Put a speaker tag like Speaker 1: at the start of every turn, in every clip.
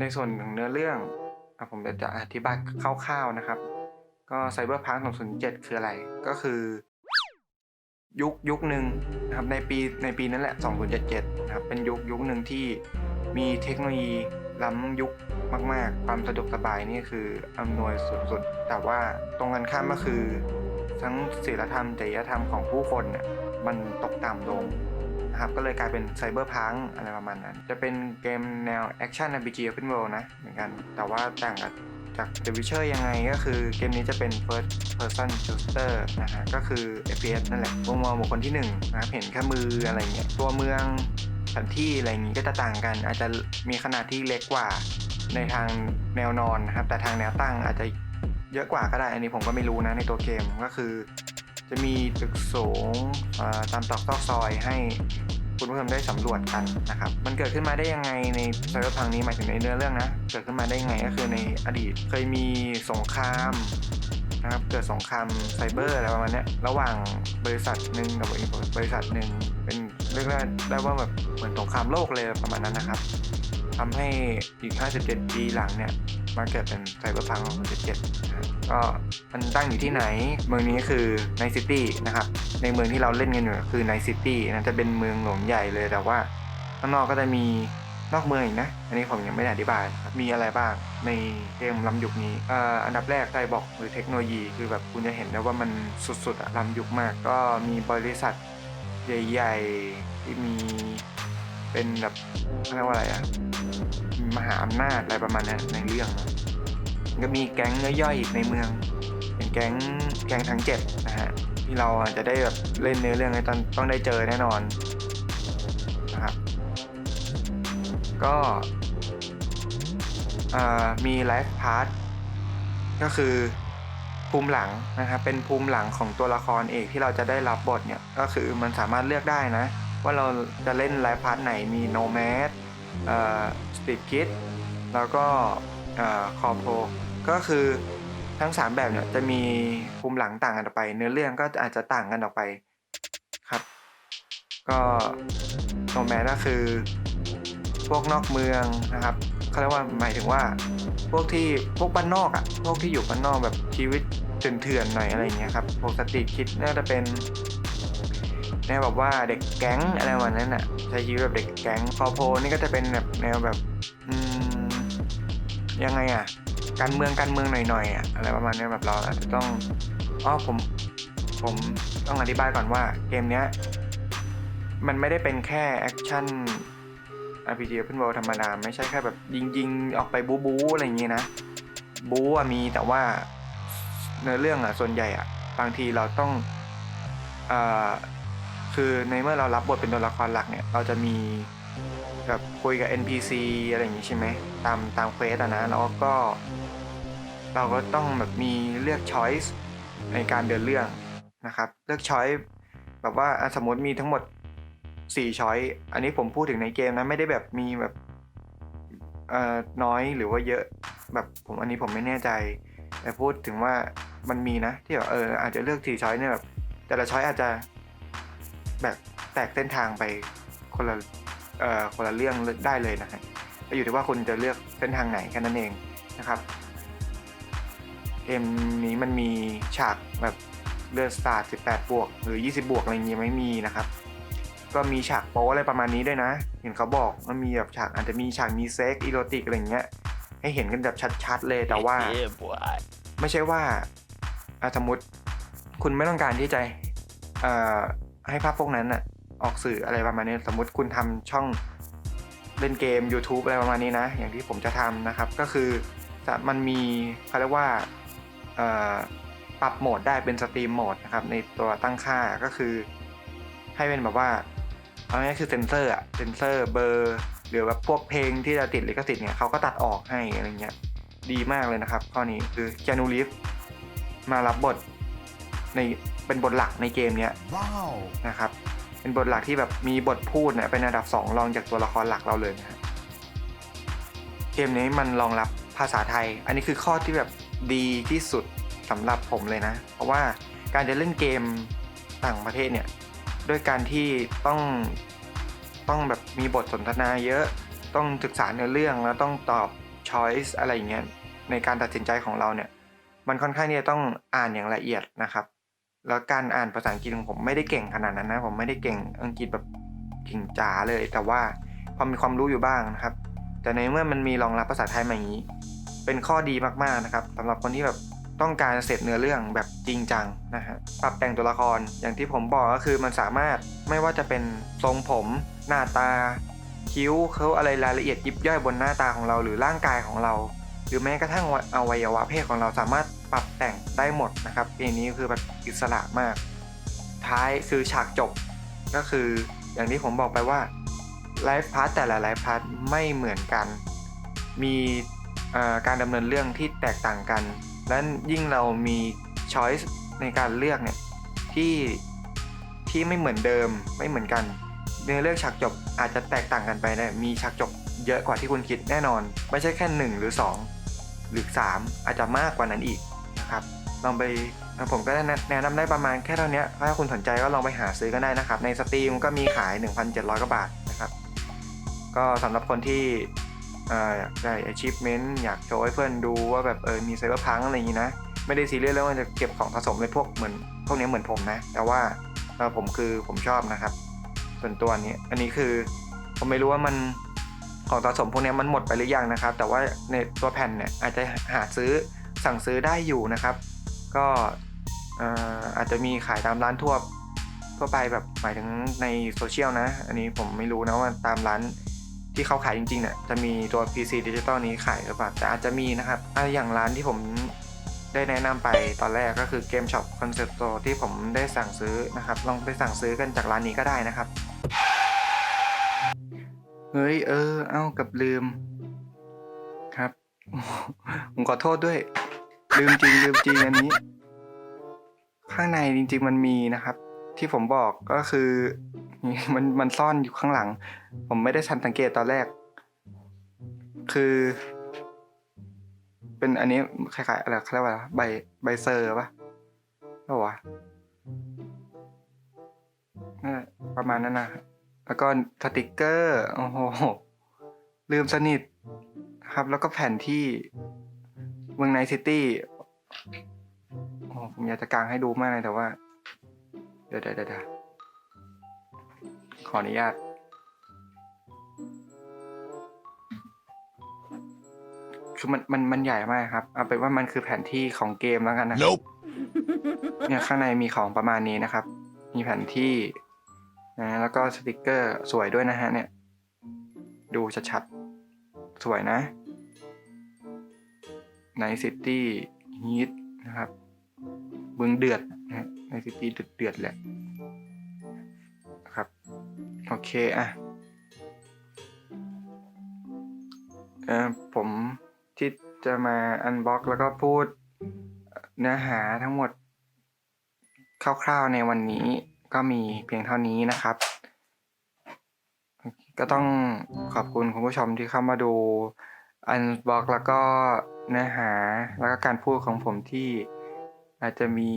Speaker 1: ในส่วนของเนื้อเรื่องอผมจะอธิบายคร่าวๆนะครับ ก็ Cyberpunk 2077คืออะไร ก็คือ ยุคยุคหนึ่งนะครับในปีในปีนั้นแหละ 2077 นะครับ เป็นยุคยุคหนึ่งที่มีเทคโนโลยีล้ำยุคมากๆ ความสะดวกสบายนี่คืออำนวยสุดๆ แต่ว่าตรงกันข้ามก็คือ ทั้งศีลธรรมจริยธรรมของผู้คนเนี่ยมันตกต่ำลง นะครับก็เลยกลายเป็นไซเบอร์พังอะไรประมาณนั้น จะเป็นเกมแนวแอคชั่น RPG Open World นะเหมือนกัน แต่ว่าต่างกับจาก The Witcher ยังไงก็คือเกมนี้จะเป็น First Person Shooter นะฮะก็คือ FPS นั่นแหละมุมมองบุคคลที่1นงนะครับเห็นแค่มืออะไรเงี้ยตัวเมืองแผนที่อะไรอย่างงี้ก็จะต่างกัน อาจจะมีขนาดที่เล็กกว่าในทางแนวนอนนะครับ แต่ทางแนวตั้งอาจจะเยอะกว่าก็ได้ อันนี้ผมก็ไม่รู้นะในตัวเกมก็คือ จะมีตึกสูงตามตอกซอกซอยให้ คุณผู้ชมได้สำรวจกันนะครับมันเกิดขึ้นมาได้ยังไงในไซเบอร์พังนี้หมายถึงในเนื้อเรื่องนะเกิดขึ้นมาได้ยังไงก็คือในอดีตเคยมีสงครามนะครับเกิดสงครามไซเบอร์อะไรประมาณนี้ระหว่างบริษัทหนึ่งกับบริบริษัทหนึ่งเป็นเรียกได้ได้ว่าแบบเหมือนสงครามโลกเลยประมาณนั้นนะครับทำให้อีก 57 ปีหลังเนี่ย มาเกิดเป็นไซเบอร์พัง2077ก็มันตั้งอยู่ที่ไหน เมืองนี้คือในซิตี้นะครับ ในเมืองที่เราเล่นกันอยู่คือในซิตี้นะจะเป็นเมืองหลวงใหญ่เลยแต่ว่าข้างนอกก็จะมีนอกเมืองอีกนะ อันนี้ผมยังไม่ได้อธิบาย มีอะไรบ้างในเกมล้ำยุคนี้อ,อันดับแรกไซบอกหรือเทคโนโลยีคือแบบคุณจะเห็นได้ว่ามันสุดๆอะล้ำยุคมาก ก็มีบริษัทใหญ่ ๆ ที่มีเป็นแบบเรียกว่าอะไรอะ มหาอำนาจอะไรประมาณนั้นในเรื่องนะก็มีแก๊งย่อยๆอีกในเมืองเป็นแก๊งแก๊งทั้งเจ็ดนะฮะที่เราจะได้แบบเล่นเนื้อเรื่องให้ตอนต้องได้เจอแน่นอนนะครับก็มีไลฟ์พาร์ทก็คือภูมิหลังนะครับเป็นภูมิหลังของตัวละครเอกที่เราจะได้รับบทเนี่ยก็คือมันสามารถเลือกได้นะ ว่าเราจะเล่นไลฟ์พาร์ทไหนมีโนแมส เอ่อสปีคิดแล้วก็คอโพก็คือทั้ง 3 แบบเนี่ยจะมีภูมิหลังต่างกันออกไป เนื้อเรื่องก็อาจจะต่างกันออกไปครับ ก็โนแมสก็คือพวกนอกเมืองนะครับเขาเรียกว่าหมายถึงว่า พวกที่พวกบ้านนอกอะ่ะพวกที่อยู่บ้านนอกแบบชีวิตเถื่อนๆหน่อยอะไรอย่างเงี้ยครับปกติคิดน่าจะเป็นแนวแบบว่าเด็กแก๊งอะไรประมาณนั้นอะใช้ชีวิตแบบเด็กแก๊งคอโพนี่ก็จะเป็นแบบแนวแบบ ยังไงอะ การเมืองการเมืองหน่อยๆอะอะไรประมาณนี้แบบเราอาจจะต้องอ๋อผมผมต้องอธิบายก่อนว่าเกมเนี้ยมันไม่ได้เป็นแค่แอคชั่น RPG Open World ธรรมดา ไม่ใช่แค่แบบยิงยิงๆออกไปบู๊บู๊อะไรอย่างงี้นะ บู๊มีแต่ว่าเนื้อเรื่องอะส่วนใหญ่อะบางทีเราต้องอ่อคือในเมื่อเรารับบทเป็นตัวละครหลักเนี่ย เราจะมี แบบคุยกับ NPC อะไรอย่างงี้ใช่ไหมตามตามเควสอะนะแล้วก็ เราก็ต้องแบบมีเลือก choice ในการเดินเรื่องนะครับ เลือก choice แบบว่าสมมติมีทั้งหมดสี่ช้อยอันนี้ผมพูดถึงในเกมนะไม่ได้แบบมีแบบเอ่อน้อยหรือว่าเยอะแบบผมอันนี้ผมไม่แน่ใจ แต่พูดถึงว่ามันมีนะ ที่แบบเอออาจจะเลือกสี่ช้อยเนี่ยแบบแต่ละช้อยอาจจะแบบแตกเส้นทางไปคนละ คนละเรื่องได้เลยนะฮะก็อยู่ที่ว่าคุณจะเลือกเส้นทางไหนแค่นั้นเองนะครับเกมนี้มันมีฉากแบบเลือดสาด18 บวก หรือ 20 บวก อะไรอย่างเงี้ยไม่มีนะครับ ก็มีฉากโป๊อะไรประมาณนี้ด้วยนะ เห็นเขาบอกมันมีแบบฉากอาจจะมีฉากมีเซ็กอีโรติกอะไรเงี้ย ให้เห็นกันแบบชัดๆเลยแต่ว่า ไม่ใช่ว่าสมมติคุณไม่ต้องการที่จะให้ภาพพวกนั้นอะ ออกสื่ออะไรประมาณนี้ สมมติคุณทำช่องเล่นเกม YouTube อะไรประมาณนี้นะ อย่างที่ผมจะทำนะครับ ก็คือจะมันมีเขาเรียกว่าปรับโหมดได้เป็นสตรีมโหมดนะครับ ในตัวตั้งค่าก็คือ ให้เป็นแบบว่าเอาง่ายคือเซนเซอร์อะเซนเซอร์เบอร์หรือว่าพวกเพลงที่จะติดลิขสิทธิ์เนี่ยเขาก็ตัดออกให้อะไรเงี้ยดีมากเลยนะครับ ข้อนี้คือแจนูลิฟมารับบทในเป็นบทหลักในเกมเนี้ย
Speaker 2: Wow.
Speaker 1: นะครับ เป็นบทหลักที่แบบมีบทพูดเนี่ยเป็นอันดับสองรองจากตัวละครหลักเราเลยนะเกมนี้มันรองรับภาษาไทย อันนี้คือข้อที่แบบดีที่สุดสำหรับผมเลยนะ เพราะว่าการจะเล่นเกมต่างประเทศเนี่ยด้วยการที่ต้องต้องแบบมีบทสนทนาเยอะต้องศึกษาเนื้อเรื่องแล้วต้องตอบ choice อะไรอย่างเงี้ยในการตัดสินใจของเราเนี่ย มันค่อนข้างที่จะต้องอ่านอย่างละเอียดนะครับ แล้วการอ่านภาษาอังกฤษของผมไม่ได้เก่งขนาดนั้นนะ ผมไม่ได้เก่งอังกฤษแบบเก่งจ๋าเลย แต่ว่าพอมีความรู้อยู่บ้างนะครับ แต่ในเมื่อมันมีรองรับภาษาไทยมาอย่างนี้ เป็นข้อดีมากๆนะครับสำหรับคนที่แบบต้องการเสร็จเนื้อเรื่องแบบจริงจังนะฮะปรับแต่งตัวละครอย่างที่ผมบอกก็คือมันสามารถไม่ว่าจะเป็นทรงผม หน้าตา คิ้วเขาอะไรรายละเอียดยิบย่อยบนหน้าตาของเรา หรือร่างกายของเรา รือแม้กระทั่งอวัยวะเพศของเราสามารถปรับแต่งได้หมดนะครับเกมนี้คือแบบอิสระมาก ท้ายคือฉากจบ ก็คืออย่างที่ผมบอกไปว่าไลฟ์พาร์ทแต่ละไลฟ์พาร์ทไม่เหมือนกัน มีการดำเนินเรื่องที่แตกต่างกัน และยิ่งเรามีช้อยส์ในการเลือกเนี่ยที่ที่ไม่เหมือนเดิมไม่เหมือนกันเนื้อเรื่องฉากจบอาจจะแตกต่างกันไปได้มีฉากจบเยอะกว่าที่คุณคิดแน่นอน ไม่ใช่แค่ 1 หรือ 2 หรือ 3 อาจจะมากกว่านั้นอีกนะครับลองไปผมก็แนะนำได้ประมาณแค่เท่านี้ถ้าคุณสนใจก็ลองไปหาซื้อกันได้นะครับ ในสตรีมก็มีขาย 1,700กว่าบาทนะครับ ก็สำหรับคนที่อยากได้ achievement อยากโชว์ให้เพื่อนดูว่าแบบเออมีไซเบอร์พังอะไรอย่างนี้นะ ไม่ได้ซีเรียสเรื่องว่าจะเก็บของผสมเลยพวกเหมือนพวกนี้เหมือนผมนะ แต่ว่าผมคือผมชอบนะครับ ส่วนตัวนี้อันนี้คือผมไม่รู้ว่ามัน ของสะสมพวกนี้มันหมดไปหรือยังนะครับ แต่ว่าในตัวแผ่นเนี่ยอาจจะหาซื้อสั่งซื้อได้อยู่นะครับ ก็เอ่อาจจะมีขายตามร้านทั่วทั่วไปแบบหมายถึงในโซเชียลนะ อันนี้ผมไม่รู้นะว่าตามร้านที่เขาขายจริงๆเนี่ยจะมีตัว PC ดิจิตอลนี้ขายหรือเปล่าแต่อาจจะมีนะครับออย่างร้านที่ผมได้แนะนำไปตอนแรกก็คือเกมช็อปคอนเซ็ปต์โตที่ผมได้สั่งซื้อนะครับ ลองไปสั่งซื้อกันจากร้านนี้ก็ได้นะครับ เฮ้ย เออ เอ้ากับลืม ครับ ผมขอโทษด้วย ลืมจริงลืมจริงอันนี้ ข้างในจริง ๆ มันมีนะครับ ที่ผมบอกก็คือ มันมันซ่อนอยู่ข้างหลัง ผมไม่ได้ทันสังเกตตอนแรก คือ เป็นอันนี้คล้ายๆอะไรเขาเรียกว่าใบใบเซอร์ปะเปล่าวะนั่นแหละประมาณนั้นนะ แล้วก็สติกเกอร์โอ้โหลืมสนิทครับ แล้วก็แผนที่เมืองไนซิตี้โอ้ผมอยากจะกางให้ดูมากเลยแต่ว่า เดี๋ยวเดี๋ยวเดี๋ยวขออนุญาต คือมันมันมันใหญ่มากครับ เอาเป็นว่ามันคือแผนที่ของเกมแล้วกันนะครับ
Speaker 3: Nope.
Speaker 1: เนี่ยข้างในมีของประมาณนี้นะครับ มีแผนที่ นะแล้วก็สติกเกอร์สวยด้วยนะฮะเนี่ย ดูชัดๆ สวยนะในซิตี้ฮีทนะครับเบืองเดือดนะในซิตี้เดือดเดือดๆแหละครับ โอเคอะเออผมที่จะมาอันบ็อกแล้วก็พูดเนื้อหาทั้งหมดคร่าวๆในวันนี้ ก็มีเพียงเท่านี้นะครับ ก็ต้องขอบคุณคุณผู้ชมที่เข้ามาดูอันบล็อกแล้วก็เนื้อหาแล้วก็การพูดของผมที่อาจจะมี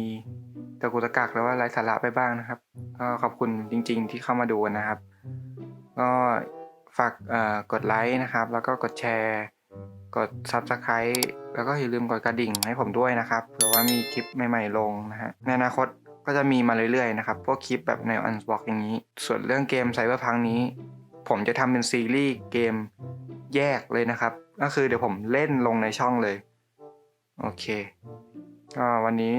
Speaker 1: ตะกุตะกักหรือว่าไร้สาระไปบ้างนะครับ ก็ขอบคุณจริง ๆ ที่เข้ามาดูนะครับ ก็ฝากกดไลค์นะครับ แล้วก็กดแชร์ กด Subscribe แล้วก็อย่าลืมกดกระดิ่งให้ผมด้วยนะครับเผื่อว่ามีคลิปใหม่ ๆ ลงนะฮะในอนาคต ก็จะมีมาเรื่อยๆนะครับ พวกคลิปแบบแนวอันบ็อกอย่างนี้ ส่วนเรื่องเกมไซเบอร์พังนี้ ผมจะทำเป็นซีรีส์เกมแยกเลยนะครับ ก็คือเดี๋ยวผมเล่นลงในช่องเลย โอเคก็วันนี้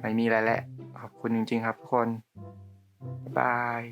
Speaker 1: ไม่มีอะไรแล้วขอบคุณจริงๆครับทุกคน บายบาย